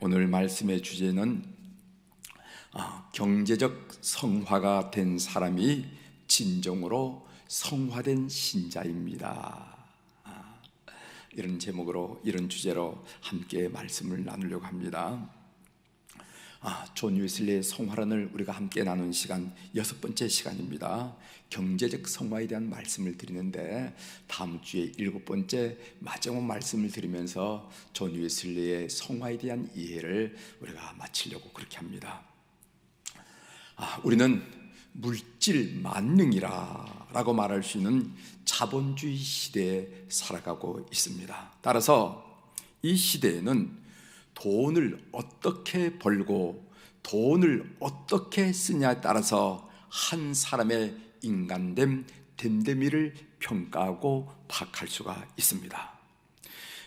오늘 말씀의 주제는 아, 경제적 성화가 된 사람이 진정으로 성화된 신자입니다. 아, 이런 제목으로 이런 주제로 함께 말씀을 나누려고 합니다. 아, 존 웨슬리의 성화론을 우리가 함께 나눈 시간 여섯 번째 시간입니다. 경제적 성화에 대한 말씀을 드리는데 다음 주에 일곱 번째 마지막 말씀을 드리면서 존 웨슬리의 성화에 대한 이해를 우리가 마치려고 그렇게 합니다. 아, 우리는 물질 만능이라라고 말할 수 있는 자본주의 시대에 살아가고 있습니다. 따라서 이 시대에는 돈을 어떻게 벌고 돈을 어떻게 쓰냐에 따라서 한 사람의 인간됨, 됨됨이를 평가하고 파악할 수가 있습니다.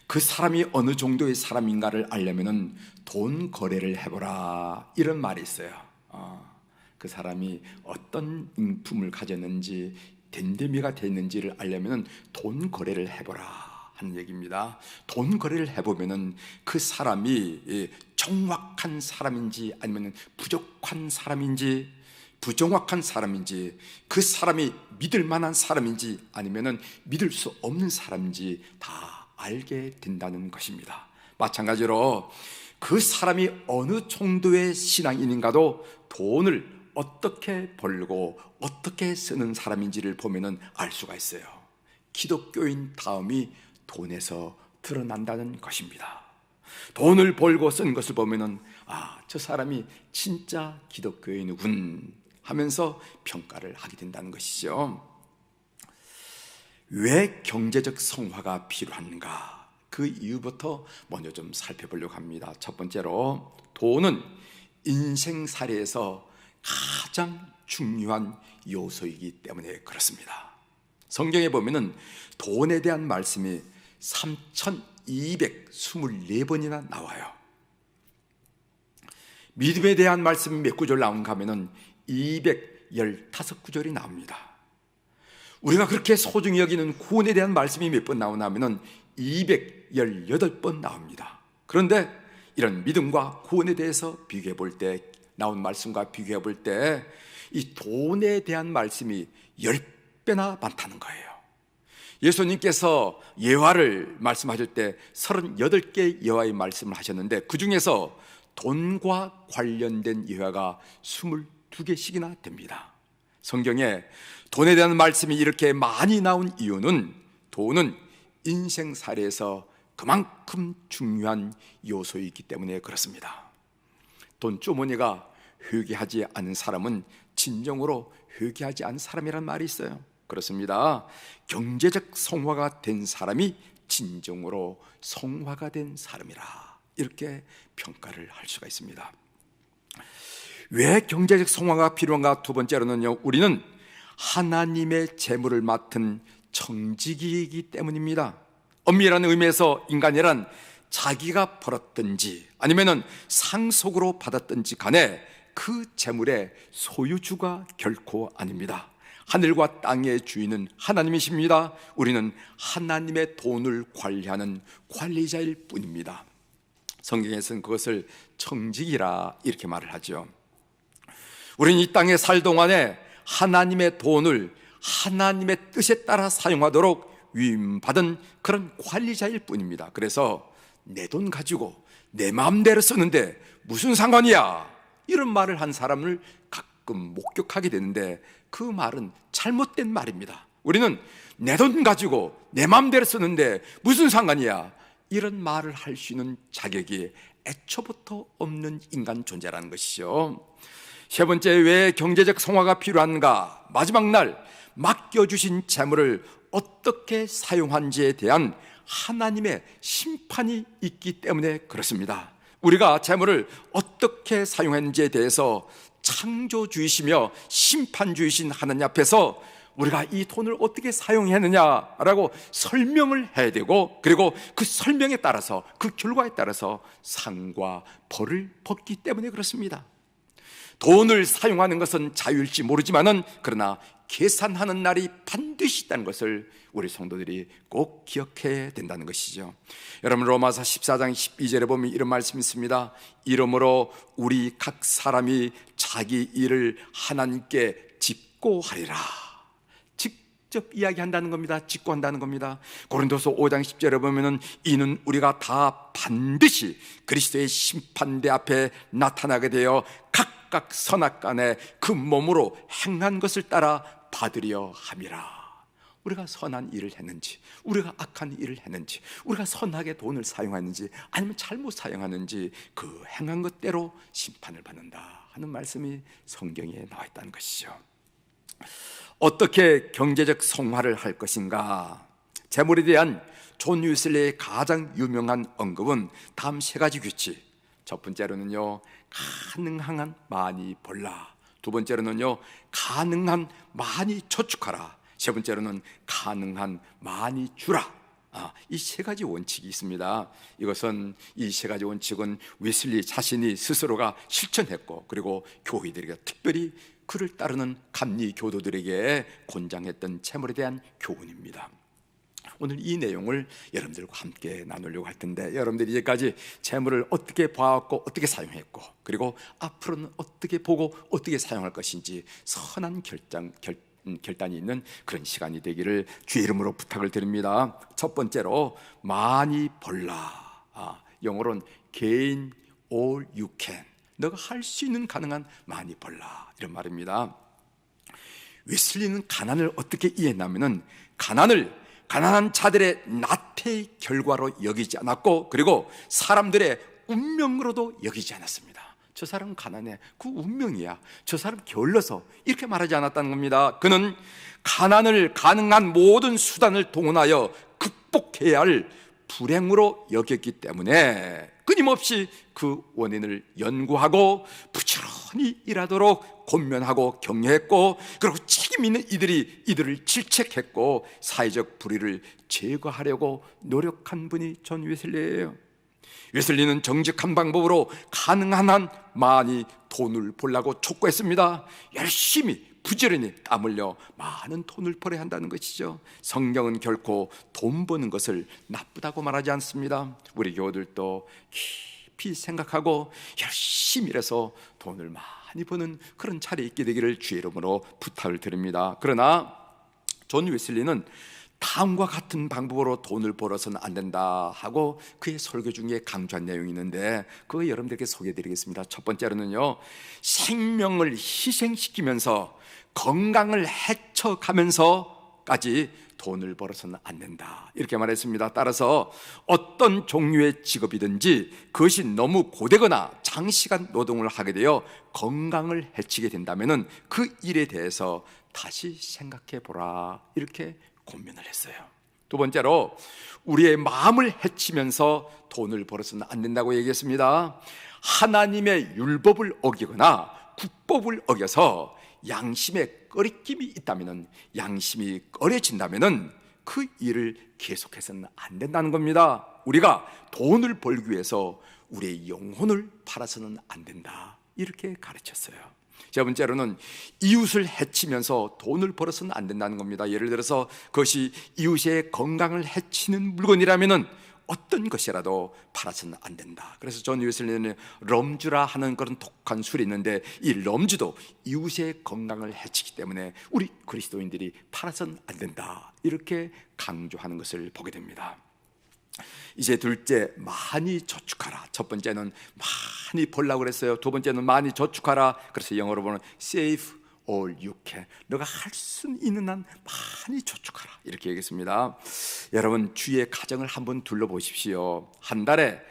그 사람이 어느 정도의 사람인가를 알려면 돈 거래를 해보라 이런 말이 있어요. 어, 그 사람이 어떤 인품을 가졌는지 됨됨이가 됐는지를 알려면 돈 거래를 해보라. 하는 얘기입니다. 돈 거래를 해보면은 그 사람이 정확한 사람인지 아니면 부족한 사람인지 부정확한 사람인지 그 사람이 믿을 만한 사람인지 아니면은 믿을 수 없는 사람인지 다 알게 된다는 것입니다. 마찬가지로 그 사람이 어느 정도의 신앙인인가도 돈을 어떻게 벌고 어떻게 쓰는 사람인지를 보면은 알 수가 있어요. 기독교인 다음이 돈에서 드러난다는 것입니다. 돈을 벌고 쓴 것을 보면은 아, 저 사람이 진짜 기독교인이군 하면서 평가를 하게 된다는 것이죠. 왜 경제적 성화가 필요한가? 그 이유부터 먼저 좀 살펴보려고 합니다. 첫 번째로 돈은 인생 사례에서 가장 중요한 요소이기 때문에 그렇습니다. 성경에 보면은 돈에 대한 말씀이 3,224번이나 나와요. 믿음에 대한 말씀이 몇 구절 나온가 하면은 215구절이 나옵니다. 우리가 그렇게 소중히 여기는 구원에 대한 말씀이 몇 번 나오나 하면은 218번 나옵니다. 그런데 이런 믿음과 구원에 대해서 비교해 볼 때, 나온 말씀과 비교해 볼 때, 이 돈에 대한 말씀이 10배나 많다는 거예요. 예수님께서 예화를 말씀하실 때 38개 예화의 말씀을 하셨는데 그 중에서 돈과 관련된 예화가 22개씩이나 됩니다. 성경에 돈에 대한 말씀이 이렇게 많이 나온 이유는 돈은 인생 사례에서 그만큼 중요한 요소이기 때문에 그렇습니다. 돈 주머니가 회개하지 않은 사람은 진정으로 회개하지 않은 사람이란 말이 있어요. 그렇습니다. 경제적 성화가 된 사람이 진정으로 성화가 된 사람이라 이렇게 평가를 할 수가 있습니다. 왜 경제적 성화가 필요한가? 두 번째로는요, 우리는 하나님의 재물을 맡은 청지기이기 때문입니다. 엄밀한 의미에서 인간이란 자기가 벌었든지 아니면은 상속으로 받았든지 간에 그 재물의 소유주가 결코 아닙니다. 하늘과 땅의 주인은 하나님이십니다. 우리는 하나님의 돈을 관리하는 관리자일 뿐입니다. 성경에서는 그것을 청직이라 이렇게 말을 하죠. 우리는 이 땅에 살 동안에 하나님의 돈을 하나님의 뜻에 따라 사용하도록 위임받은 그런 관리자일 뿐입니다. 그래서 내 돈 가지고 내 마음대로 쓰는데 무슨 상관이야? 이런 말을 한 사람을 가끔 목격하게 되는데 그 말은 잘못된 말입니다. 우리는 내 돈 가지고 내 마음대로 쓰는데 무슨 상관이야? 이런 말을 할 수 있는 자격이 애초부터 없는 인간 존재라는 것이죠. 세 번째, 왜 경제적 성화가 필요한가? 마지막 날 맡겨주신 재물을 어떻게 사용한지에 대한 하나님의 심판이 있기 때문에 그렇습니다. 우리가 재물을 어떻게 사용했는지에 대해서 창조주이시며 심판주이신 하나님 앞에서 우리가 이 돈을 어떻게 사용했느냐라고 설명을 해야 되고 그리고 그 설명에 따라서 그 결과에 따라서 상과 벌을 벗기 때문에 그렇습니다. 돈을 사용하는 것은 자유일지 모르지만은 그러나 계산하는 날이 반드시 있다는 것을 우리 성도들이 꼭 기억해야 된다는 것이죠. 여러분 로마서 14장 12절에 보면 이런 말씀이 있습니다. 이러므로 우리 각 사람이 자기 일을 하나님께 짚고 하리라. 직접 이야기한다는 겁니다. 직고 한다는 겁니다. 고린도서 5장 10절에 보면은 이는 우리가 다 반드시 그리스도의 심판대 앞에 나타나게 되어 각각 선악간에 그 몸으로 행한 것을 따라 받으려 함이라. 우리가 선한 일을 했는지, 우리가 악한 일을 했는지, 우리가 선하게 돈을 사용하는지, 아니면 잘못 사용하는지 그 행한 것대로 심판을 받는다 하는 말씀이 성경에 나와 있다는 것이죠. 어떻게 경제적 성화를 할 것인가? 재물에 대한 존 위슬리의 가장 유명한 언급은 다음 세 가지 규칙. 첫 번째로는요, 가능한 많이 벌라. 두 번째로는요, 가능한 많이 저축하라. 세 번째로는 가능한 많이 주라. 아, 이 세 가지 원칙이 있습니다. 이것은 이 세 가지 원칙은 웨슬리 자신이 스스로가 실천했고 그리고 교회들에게 특별히 그를 따르는 감리 교도들에게 권장했던 채물에 대한 교훈입니다. 오늘 이 내용을 여러분들과 함께 나누려고 할 텐데 여러분들이 이제까지 재물을 어떻게 봐왔고 어떻게 사용했고 그리고 앞으로는 어떻게 보고 어떻게 사용할 것인지 선한 결정 결 음, 결단이 있는 그런 시간이 되기를 주의 이름으로 부탁을 드립니다. 첫 번째로 많이 벌라. 아, 영어로는 gain all you can. 너가 할 수 있는 가능한 많이 벌라 이런 말입니다. 웨슬리는 가난을 어떻게 이해했냐면은 가난을 가난한 자들의 나태의 결과로 여기지 않았고 그리고 사람들의 운명으로도 여기지 않았습니다. 저 사람은 가난해. 그 운명이야. 저 사람 게을러서 이렇게 말하지 않았다는 겁니다. 그는 가난을 가능한 모든 수단을 동원하여 극복해야 할 불행으로 여겼기 때문에 끊임없이 그 원인을 연구하고 부지런히 일하도록 권면하고 격려했고 그리고 책임 있는 이들이 이들을 질책했고 사회적 불의를 제거하려고 노력한 분이 존 웨슬리예요. 웨슬리는 정직한 방법으로 가능한 한 많이 돈을 벌라고 촉구했습니다. 열심히 부지런히 땀 흘려 많은 돈을 벌어야 한다는 것이죠. 성경은 결코 돈 버는 것을 나쁘다고 말하지 않습니다. 우리 교우들도 깊이 생각하고 열심히 일해서 돈을 많이 버는 그런 차례 있게 되기를 주의 이름으로 부탁을 드립니다. 그러나 존 웨슬리는 다음과 같은 방법으로 돈을 벌어서는 안 된다 하고 그의 설교 중에 강조한 내용이 있는데 그거 여러분들께 소개해 드리겠습니다. 첫 번째로는요. 생명을 희생시키면서 건강을 해쳐가면서까지 돈을 벌어서는 안 된다. 이렇게 말했습니다. 따라서 어떤 종류의 직업이든지 그것이 너무 고되거나 장시간 노동을 하게 되어 건강을 해치게 된다면 그 일에 대해서 다시 생각해 보라. 이렇게 고민을 했어요. 두 번째로 우리의 마음을 해치면서 돈을 벌어서는 안 된다고 얘기했습니다. 하나님의 율법을 어기거나 국법을 어겨서 양심에 꺼리낌이 있다면 양심이 꺼려진다면 그 일을 계속해서는 안 된다는 겁니다. 우리가 돈을 벌기 위해서 우리의 영혼을 팔아서는 안 된다. 이렇게 가르쳤어요. 세 번째로는 이웃을 해치면서 돈을 벌어서는 안 된다는 겁니다. 예를 들어서 그것이 이웃의 건강을 해치는 물건이라면은 어떤 것이라도 팔아서는 안 된다. 그래서 존 웨슬리는 럼주라 하는 그런 독한 술이 있는데 이 럼주도 이웃의 건강을 해치기 때문에 우리 그리스도인들이 팔아서는 안 된다. 이렇게 강조하는 것을 보게 됩니다. 이제 둘째 많이 저축하라. 첫 번째는 많이 벌라고 그랬어요. 두 번째는 많이 저축하라. 그래서 영어로 보면 save all you can. 너가 할 수 있는 한 많이 저축하라. 이렇게 얘기했습니다. 여러분 주의 가정을 한번 둘러보십시오. 한 달에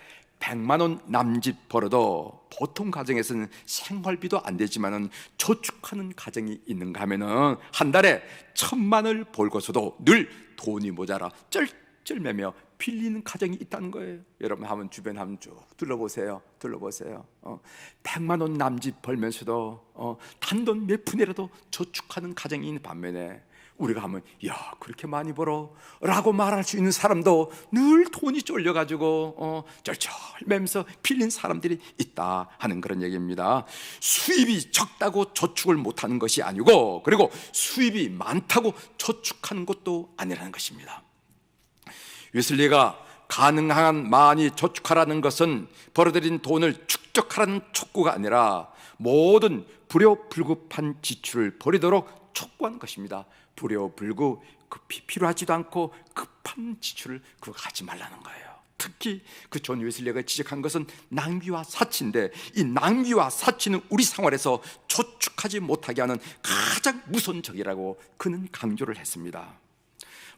100만 원 남짓 벌어도 보통 가정에서는 생활비도 안 되지만은 저축하는 가정이 있는가 하면은 한 달에 천만 원을 벌고서도 늘 돈이 모자라 쩔 쩔매며 빌리는 가정이 있다는 거예요. 여러분 한번 주변 한번 쭉 둘러보세요. 둘러보세요. 어, 100만 원 남짓 벌면서도 어, 단돈 몇 푼이라도 저축하는 가정이 있는 반면에 우리가 하면 야 그렇게 많이 벌어 라고 말할 수 있는 사람도 늘 돈이 쫄려가지고 어, 쩔쩔매면서 빌린 사람들이 있다 하는 그런 얘기입니다 수입이 적다고 저축을 못하는 것이 아니고 그리고 수입이 많다고 저축하는 것도 아니라는 것입니다 웨슬리가 가능한 많이 저축하라는 것은 벌어들인 돈을 축적하라는 촉구가 아니라 모든 불효불급한 지출을 버리도록 촉구한 것입니다. 불효불급 급히 필요하지도 않고 급한 지출을 그거 하지 말라는 거예요. 특히 그 존 웨슬리가 지적한 것은 낭비와 사치인데 이 낭비와 사치는 우리 생활에서 저축하지 못하게 하는 가장 무서운 적이라고 그는 강조를 했습니다.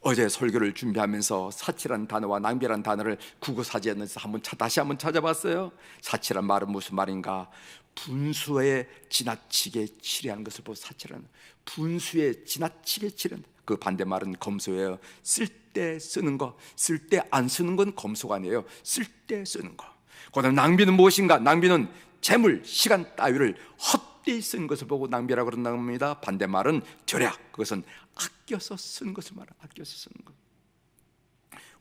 어제 설교를 준비하면서 사치란 단어와 낭비란 단어를 국어 사전에서 한번 다시 한번 찾아봤어요. 사치란 말은 무슨 말인가? 분수에 지나치게 치리하는 것을 보고 사치라는 분수에 지나치게 치는 그 반대말은 검소예요. 쓸 때 쓰는 거, 쓸 때 안 쓰는 건 검소가 아니에요. 쓸 때 쓰는 거. 그다음 낭비는 무엇인가? 낭비는 재물, 시간 따위를 헛되이 쓰는 것을 보고 낭비라고 그런다고 합니다. 반대말은 절약. 그것은 아껴서 쓰는 것을 말하 아껴서 쓰는 것.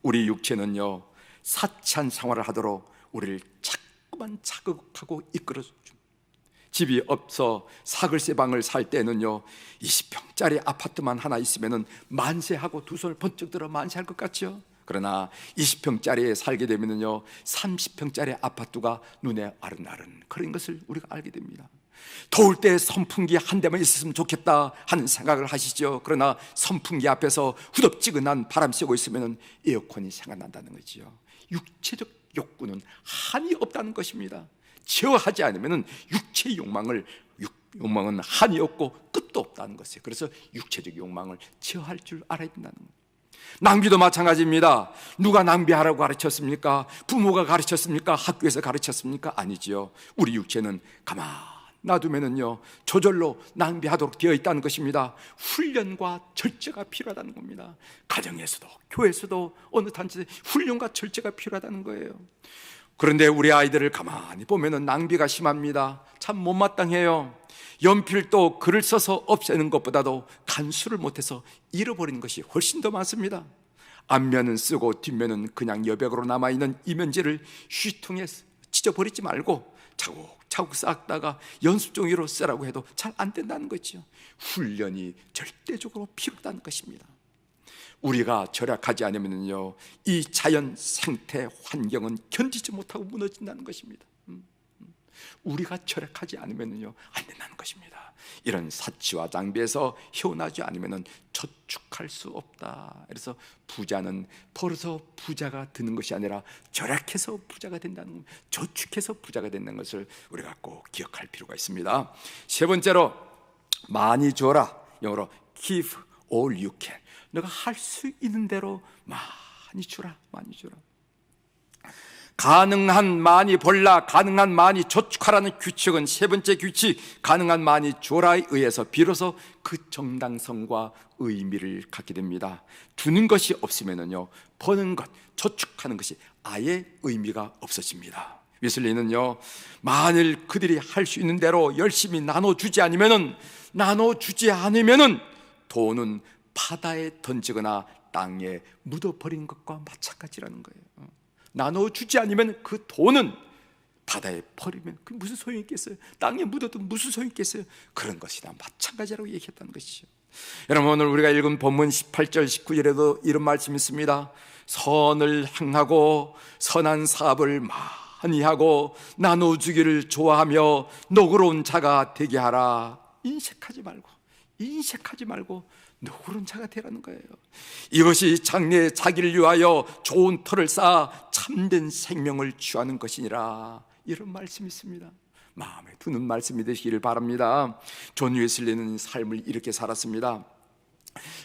우리 육체는요 사치한 생활을 하도록 우리를 자꾸만 자극하고 이끌어 줍니다. 집이 없어 사글세 방을 살 때는요 20평짜리 아파트만 하나 있으면은 만세하고 두 손을 번쩍 들어 만세할 것 같죠. 그러나 20평짜리에 살게 되면은요 30평짜리 아파트가 눈에 아른아른 그런 것을 우리가 알게 됩니다. 더울 때 선풍기 한 대만 있었으면 좋겠다 하는 생각을 하시죠. 그러나 선풍기 앞에서 후덥지근한 바람 쐬고 있으면 에어컨이 생각난다는 거지요. 육체적 욕구는 한이 없다는 것입니다. 제어하지 않으면 육체의 욕망을 욕망은 한이 없고 끝도 없다는 것이에요. 그래서 육체적 욕망을 제어할 줄 알아야 된다는 거예요. 낭비도 마찬가지입니다. 누가 낭비하라고 가르쳤습니까? 부모가 가르쳤습니까? 학교에서 가르쳤습니까? 아니지요. 우리 육체는 가만 놔두면은요 저절로 낭비하도록 되어 있다는 것입니다. 훈련과 절제가 필요하다는 겁니다. 가정에서도 교회에서도 어느 단체에 훈련과 절제가 필요하다는 거예요. 그런데 우리 아이들을 가만히 보면은 낭비가 심합니다. 참 못마땅해요. 연필도 글을 써서 없애는 것보다도 간수를 못해서 잃어버리는 것이 훨씬 더 많습니다. 앞면은 쓰고 뒷면은 그냥 여백으로 남아있는 이면지를 휴통에 찢어버리지 말고 차곡차곡 쌓다가 연습 종이로 쓰라고 해도 잘 안 된다는 거죠. 훈련이 절대적으로 필요하다는 것입니다. 우리가 절약하지 않으면요, 이 자연 생태 환경은 견디지 못하고 무너진다는 것입니다. 우리가 절약하지 않으면요, 안 된다는 것입니다. 이런 사치와 낭비에서 헤어나지 않으면 저축할 수 없다. 그래서 부자는 벌어서 부자가 되는 것이 아니라 절약해서 부자가 된다는 저축해서 부자가 된다는 것을 우리가 꼭 기억할 필요가 있습니다. 세 번째로 많이 줘라. 영어로 give all you can. 너가 할 수 있는 대로 많이 주라. 많이 주라. 가능한 많이 벌라 가능한 많이 저축하라는 규칙은 세 번째 규칙 가능한 많이 줘라에 의해서 비로소 그 정당성과 의미를 갖게 됩니다. 주는 것이 없으면요 버는 것 저축하는 것이 아예 의미가 없어집니다. 웨슬리는요 만일 그들이 할 수 있는 대로 열심히 나눠주지 않으면은 나눠주지 않으면은 돈은 바다에 던지거나 땅에 묻어버린 것과 마찬가지라는 거예요 나눠주지 않으면 그 돈은 바다에 버리면 그 무슨 소용이 있겠어요? 땅에 묻어도 무슨 소용이 있겠어요? 그런 것이나 마찬가지라고 얘기했다는 것이죠. 여러분 오늘 우리가 읽은 본문 18절 19절에도 이런 말씀이 있습니다. 선을 행하고 선한 사업을 많이 하고 나눠 주기를 좋아하며 너그러운 자가 되게 하라. 인색하지 말고 인색하지 말고 누구른 자가 되라는 거예요. 이것이 장래에 자기를 위하여 좋은 터를 쌓아 참된 생명을 취하는 것이니라. 이런 말씀이 있습니다. 마음에 드는 말씀이 되시기를 바랍니다. 존 웨슬리는 삶을 이렇게 살았습니다.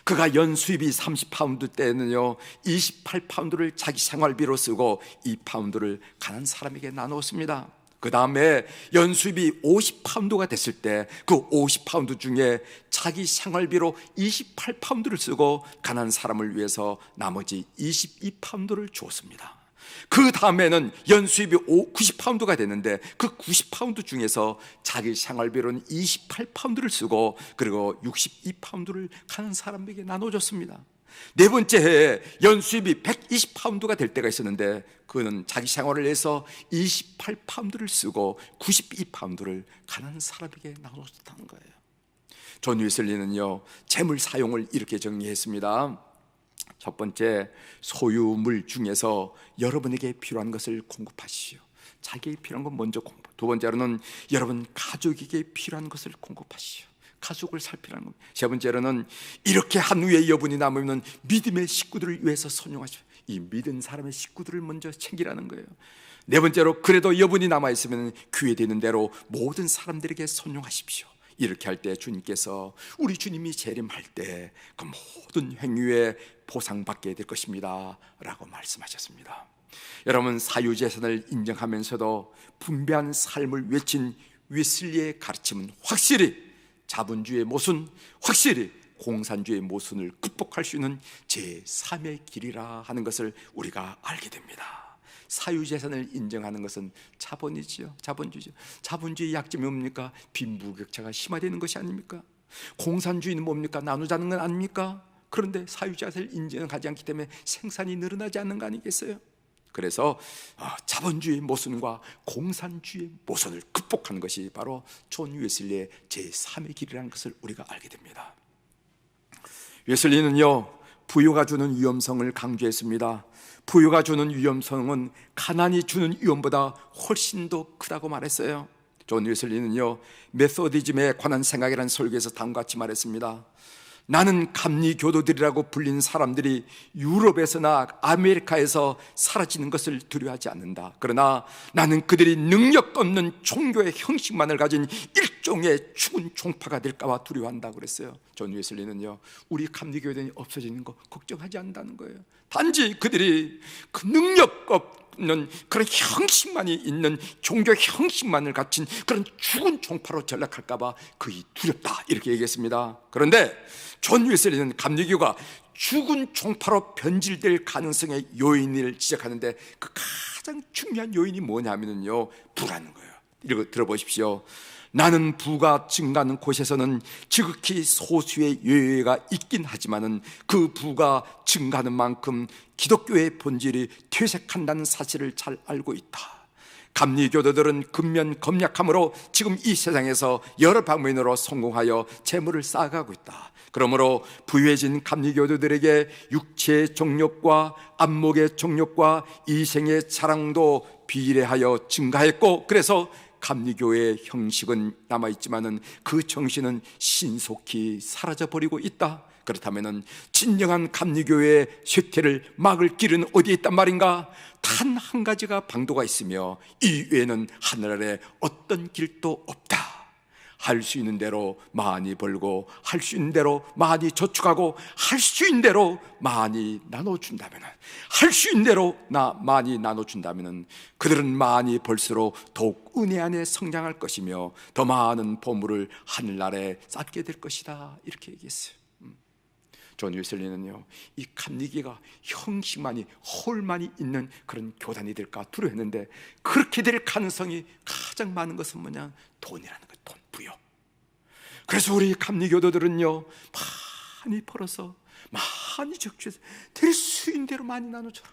그가 연 수입이 30파운드 때는요 28파운드를 자기 생활비로 쓰고 2파운드를 가난 사람에게 나누었습니다 그 다음에 연수입이 50파운드가 됐을 때 그 50파운드 중에 자기 생활비로 28파운드를 쓰고 가난 사람을 위해서 나머지 22파운드를 주었습니다. 그 다음에는 연수입이 90파운드가 됐는데 그 90파운드 중에서 자기 생활비로는 28파운드를 쓰고 그리고 62파운드를 가는 사람에게 나눠줬습니다. 네 번째 해에 연수입이 120파운드가 될 때가 있었는데 그는 자기 생활을 위해서 28파운드를 쓰고 92파운드를 가난 사람에게 나눠줬다는 거예요. 존 위슬리는요 재물 사용을 이렇게 정리했습니다. 첫 번째 소유물 중에서 여러분에게 필요한 것을 공급하시오. 자기에 필요한 건 먼저 공급. 두 번째로는 여러분 가족에게 필요한 것을 공급하시오. 가족을 살피라는 겁니다. 세 번째로는 이렇게 한 후에 여분이 남으면 믿음의 식구들을 위해서 선용하시오. 이 믿은 사람의 식구들을 먼저 챙기라는 거예요. 네 번째로 그래도 여분이 남아 있으면 귀에 되는 대로 모든 사람들에게 선용하십시오. 이렇게 할 때 주님께서 우리 주님이 재림할 때 그 모든 행위에 보상받게 될 것입니다. 라고 말씀하셨습니다. 여러분 사유재산을 인정하면서도 분배한 삶을 외친 위슬리의 가르침은 확실히 자본주의 모순, 확실히 공산주의 모순을 극복할 수 있는 제3의 길이라 하는 것을 우리가 알게 됩니다. 사유재산을 인정하는 것은 자본이지요. 자본주의죠. 자본주의 약점이 뭡니까? 빈부격차가 심화되는 것이 아닙니까? 공산주의는 뭡니까? 나누자는 건 아닙니까? 그런데 사유재산을 인정하지 않기 때문에 생산이 늘어나지 않는 거 아니겠어요? 그래서 아, 자본주의 모순과 공산주의 모순을 극복하는 것이 바로 존 웨슬리의 제3의 길이라는 것을 우리가 알게 됩니다. 웨슬리는요 부유가 주는 위험성을 강조했습니다. 부유가 주는 위험성은 가난이 주는 위험보다 훨씬 더 크다고 말했어요. 존 웨슬리는요 메소디즘에 관한 생각이라는 설교에서 다음과 같이 말했습니다. 나는 감리 교도들이라고 불린 사람들이 유럽에서나 아메리카에서 사라지는 것을 두려워하지 않는다. 그러나 나는 그들이 능력 없는 종교의 형식만을 가진 일종의 죽은 종파가 될까봐 두려워한다 그랬어요. 존 웨슬리는요, 우리 감리교회들이 없어지는 거 걱정하지 않는다는 거예요. 단지 그들이 그 능력 없 는 그런 형식만이 있는 종교 형식만을 갖춘 그런 죽은 종파로 전락할까봐 그이 두렵다 이렇게 얘기했습니다. 그런데 존 웨슬리는 감리교가 죽은 종파로 변질될 가능성의 요인을 지적하는데 그 가장 중요한 요인이 뭐냐면요 부라는 거예요. 이거 들어보십시오. 나는 부가 증가하는 곳에서는 지극히 소수의 예외가 있긴 하지만은 그 부가 증가하는 만큼 기독교의 본질이 퇴색한다는 사실을 잘 알고 있다. 감리교도들은 근면 검약함으로 지금 이 세상에서 여러 방면으로 성공하여 재물을 쌓아가고 있다. 그러므로 부유해진 감리교도들에게 육체의 정욕과 안목의 정욕과 이생의 자랑도 비례하여 증가했고 그래서 감리교의 형식은 남아있지만은 그 정신은 신속히 사라져 버리고 있다. 그렇다면은 진정한 감리교의 쇠퇴를 막을 길은 어디에 있단 말인가? 단 한 가지가 방도가 있으며 이 외에는 하늘 아래 어떤 길도 없다. 할 수 있는 대로 많이 벌고 할 수 있는 대로 많이 저축하고 할 수 있는 대로 많이 나눠준다면 할 수 있는 대로 나 많이 나눠준다면 그들은 많이 벌수록 더욱 은혜 안에 성장할 것이며 더 많은 보물을 하늘나라에 쌓게 될 것이다 이렇게 얘기했어요 음. 존 웨슬리는요 이 감리기가 형식만이 홀만이 있는 그런 교단이 될까 두려워했는데 그렇게 될 가능성이 가장 많은 것은 뭐냐 돈이라는 거 돈 부여. 그래서 우리 감리교도들은요 많이 벌어서 많이 적주해서 될 수 있는 대로 많이 나눠줘라.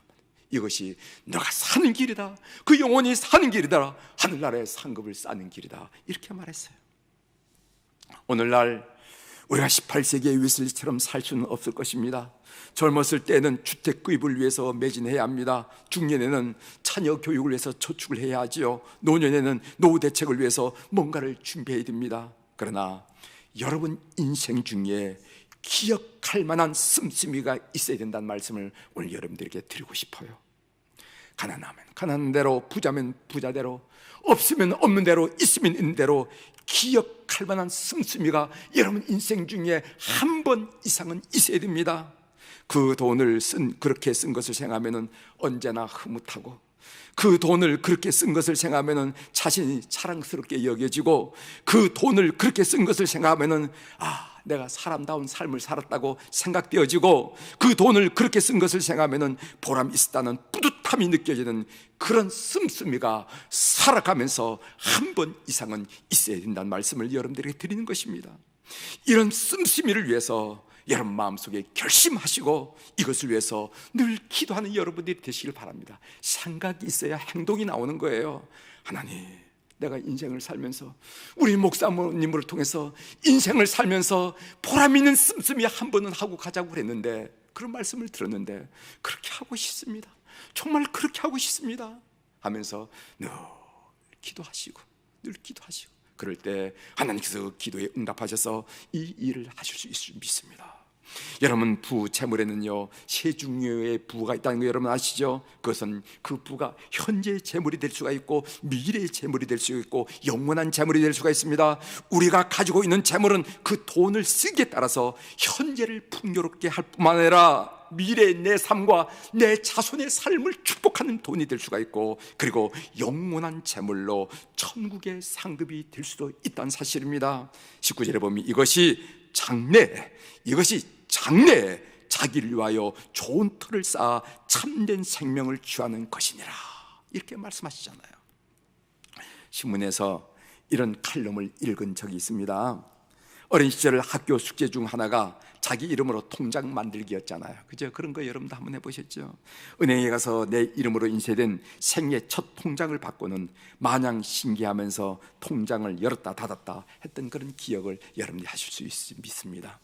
이것이 너가 사는 길이다. 그 영혼이 사는 길이다. 하늘나라의 상급을 쌓는 길이다. 이렇게 말했어요. 오늘날 우리가 18세기의 위슬리처럼 살 수는 없을 것입니다. 젊었을 때는 주택 구입을 위해서 매진해야 합니다. 중년에는 자녀 교육을 위해서 저축을 해야 하지요. 노년에는 노후 대책을 위해서 뭔가를 준비해야 됩니다. 그러나 여러분 인생 중에 기억할 만한 씀씀이가 있어야 된다는 말씀을 오늘 여러분들에게 드리고 싶어요. 가난하면 가난한 대로, 부자면 부자대로, 없으면 없는 대로, 있으면 있는 대로 기억할 만한 씀씀이가 여러분 인생 중에 한 번 이상은 있어야 됩니다. 그 돈을 쓴 그렇게 쓴 것을 생각하면은 언제나 흐뭇하고 그 돈을 그렇게 쓴 것을 생각하면은 자신이 자랑스럽게 여겨지고 그 돈을 그렇게 쓴 것을 생각하면은 아 내가 사람다운 삶을 살았다고 생각되어지고 그 돈을 그렇게 쓴 것을 생각하면은 보람 있었다는 뿌듯 따뜻함이 느껴지는 그런 씀씀이가 살아가면서 한 번 이상은 있어야 된다는 말씀을 여러분들에게 드리는 것입니다. 이런 씀씀이를 위해서 여러분 마음속에 결심하시고 이것을 위해서 늘 기도하는 여러분들이 되시길 바랍니다. 생각이 있어야 행동이 나오는 거예요. 하나님, 내가 인생을 살면서 우리 목사님을 통해서 인생을 살면서 보람 있는 씀씀이 한 번은 하고 가자고 그랬는데 그런 말씀을 들었는데 그렇게 하고 싶습니다. 정말 그렇게 하고 싶습니다. 하면서 늘 기도하시고 늘 기도하시고 그럴 때 하나님께서 기도에 응답하셔서 이 일을 하실 수 있을 줄 믿습니다. 여러분 부 재물에는요 세 종류의 부가 있다는 거 여러분 아시죠? 그것은 그 부가 현재의 재물이 될 수가 있고 미래의 재물이 될 수 있고 영원한 재물이 될 수가 있습니다. 우리가 가지고 있는 재물은 그 돈을 쓰기에 따라서 현재를 풍요롭게 할 뿐만 아니라 미래의 내 삶과 내 자손의 삶을 축복하는 돈이 될 수가 있고 그리고 영원한 재물로 천국의 상급이 될 수도 있다는 사실입니다. 19절에 보면 이것이 장래 이것이 장래에 자기를 위하여 좋은 틀을 쌓아 참된 생명을 취하는 것이니라. 이렇게 말씀하시잖아요. 신문에서 이런 칼럼을 읽은 적이 있습니다. 어린 시절 학교 숙제 중 하나가 자기 이름으로 통장 만들기였잖아요. 그죠? 그런 거 여러분도 한번 해보셨죠? 은행에 가서 내 이름으로 인쇄된 생애 첫 통장을 받고는 마냥 신기하면서 통장을 열었다 닫았다 했던 그런 기억을 여러분들이 하실 수 있, 믿습니다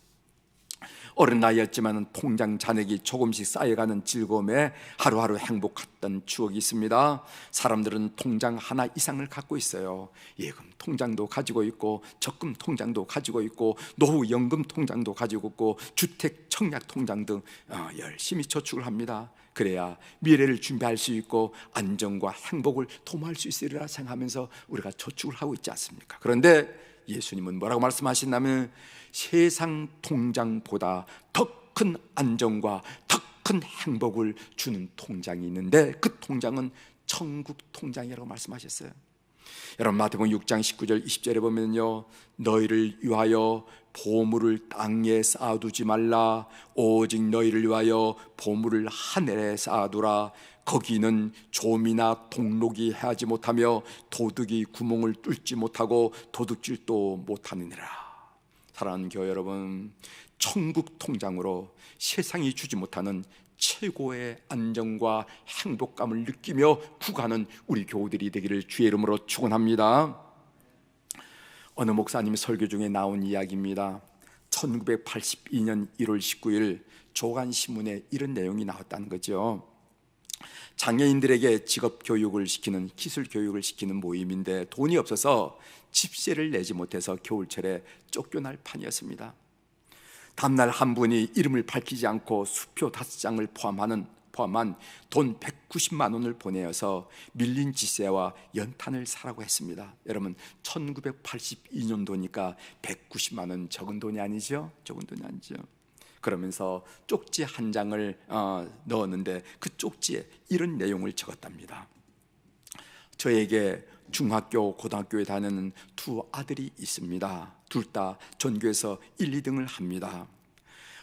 어린 나이였지만 통장 잔액이 조금씩 쌓여가는 즐거움에 하루하루 행복했던 추억이 있습니다. 사람들은 통장 하나 이상을 갖고 있어요. 예금 통장도 가지고 있고 적금 통장도 가지고 있고 노후 연금 통장도 가지고 있고 주택 청약 통장 등 어, 열심히 저축을 합니다. 그래야 미래를 준비할 수 있고 안정과 행복을 도모할 수 있으리라 생각하면서 우리가 저축을 하고 있지 않습니까? 그런데 예수님은 뭐라고 말씀하신다면 세상 통장보다 더 큰 안정과 더 큰 행복을 주는 통장이 있는데 그 통장은 천국 통장이라고 말씀하셨어요. 여러분 마태복음 6장 19절 20절에 보면요. 너희를 위하여 보물을 땅에 쌓아두지 말라. 오직 너희를 위하여 보물을 하늘에 쌓아두라 거기는 좀이나 동록이 해하지 못하며 도둑이 구멍을 뚫지 못하고 도둑질도 못하느니라 사랑하는 교회 여러분, 천국 통장으로 세상이 주지 못하는 최고의 안정과 행복감을 느끼며 구가는 우리 교우들이 되기를 주의 이름으로 축원합니다. 어느 목사님 설교 중에 나온 이야기입니다. 1982년 1월 19일 조간 신문에 이런 내용이 나왔다는 거죠. 장애인들에게 직업 교육을 시키는 기술 교육을 시키는 모임인데 돈이 없어서 집세를 내지 못해서 겨울철에 쫓겨날 판이었습니다. 다음날 한 분이 이름을 밝히지 않고 수표 다섯 장을 포함하는 포함한 돈 190만 원을 보내어서 밀린 지세와 연탄을 사라고 했습니다. 여러분 1982년도니까 190만 원 적은 돈이 아니죠? 적은 돈이 아니죠. 그러면서 쪽지 한 장을 어, 넣었는데 그 쪽지에 이런 내용을 적었답니다. 저에게 중학교, 고등학교에 다니는 두 아들이 있습니다. 둘 다 전교에서 1, 2등을 합니다.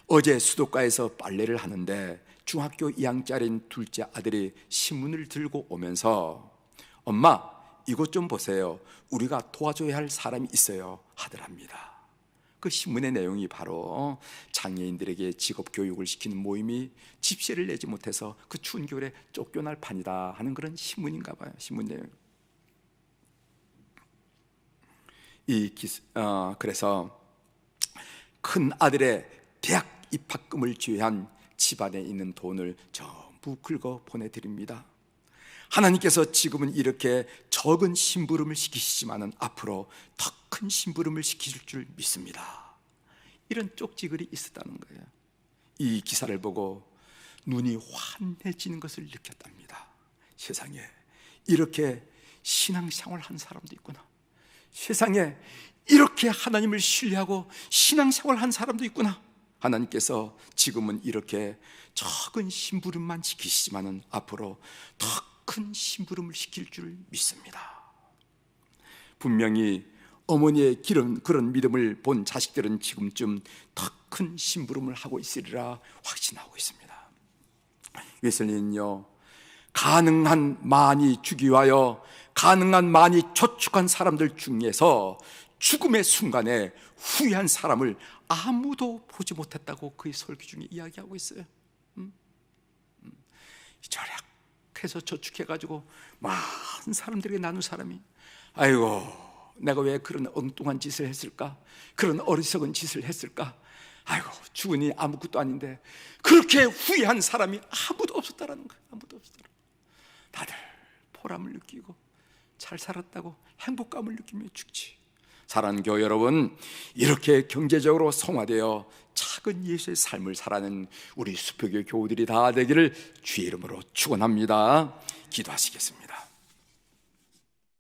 어제 수도가에서 빨래를 하는데 중학교 2학년짜리인 둘째 아들이 신문을 들고 오면서 엄마 이것 좀 보세요. 우리가 도와줘야 할 사람이 있어요. 하더랍니다. 그 신문의 내용이 바로 장애인들에게 직업 교육을 시키는 모임이 집세를 내지 못해서 그 추운 겨울에 쫓겨날 판이다 하는 그런 신문인가 봐요. 신문 내용. 이 기스, 어, 그래서 큰 아들의 대학 입학금을 지한 집안에 있는 돈을 전부 긁어 보내드립니다. 하나님께서 지금은 이렇게 적은 심부름을 시키시지만은 앞으로 더 큰 심부름을 시키실 줄 믿습니다. 이런 쪽지글이 있었다는 거예요. 이 기사를 보고 눈이 환해지는 것을 느꼈답니다. 세상에 이렇게 신앙생활 한 사람도 있구나. 세상에 이렇게 하나님을 신뢰하고 신앙생활 한 사람도 있구나. 하나님께서 지금은 이렇게 적은 심부름만 지키시지만은 앞으로 더 큰 심부름을 시킬 줄 믿습니다. 분명히 어머니의 기름, 그런 믿음을 본 자식들은 지금쯤 더 큰 심부름을 하고 있으리라 확신하고 있습니다. 웨슬리는요, 가능한 많이 주기 위하여 가능한 많이 저축한 사람들 중에서 죽음의 순간에 후회한 사람을 아무도 보지 못했다고 그의 설교 중에 이야기하고 있어요. 음? 음. 절약해서 저축해가지고 많은 사람들에게 나눈 사람이 아이고 내가 왜 그런 엉뚱한 짓을 했을까? 그런 어리석은 짓을 했을까? 아이고 죽으니 아무것도 아닌데 그렇게 후회한 사람이 아무도 없었다라는 거예요. 아무도 없었다. 다들 보람을 느끼고 잘 살았다고 행복감을 느끼며 죽지. 사랑하는 교회 여러분, 이렇게 경제적으로 성화되어 작은 예수의 삶을 살아는 우리 수표교 교우들이 다 되기를 주의 이름으로 축원합니다. 기도하시겠습니다.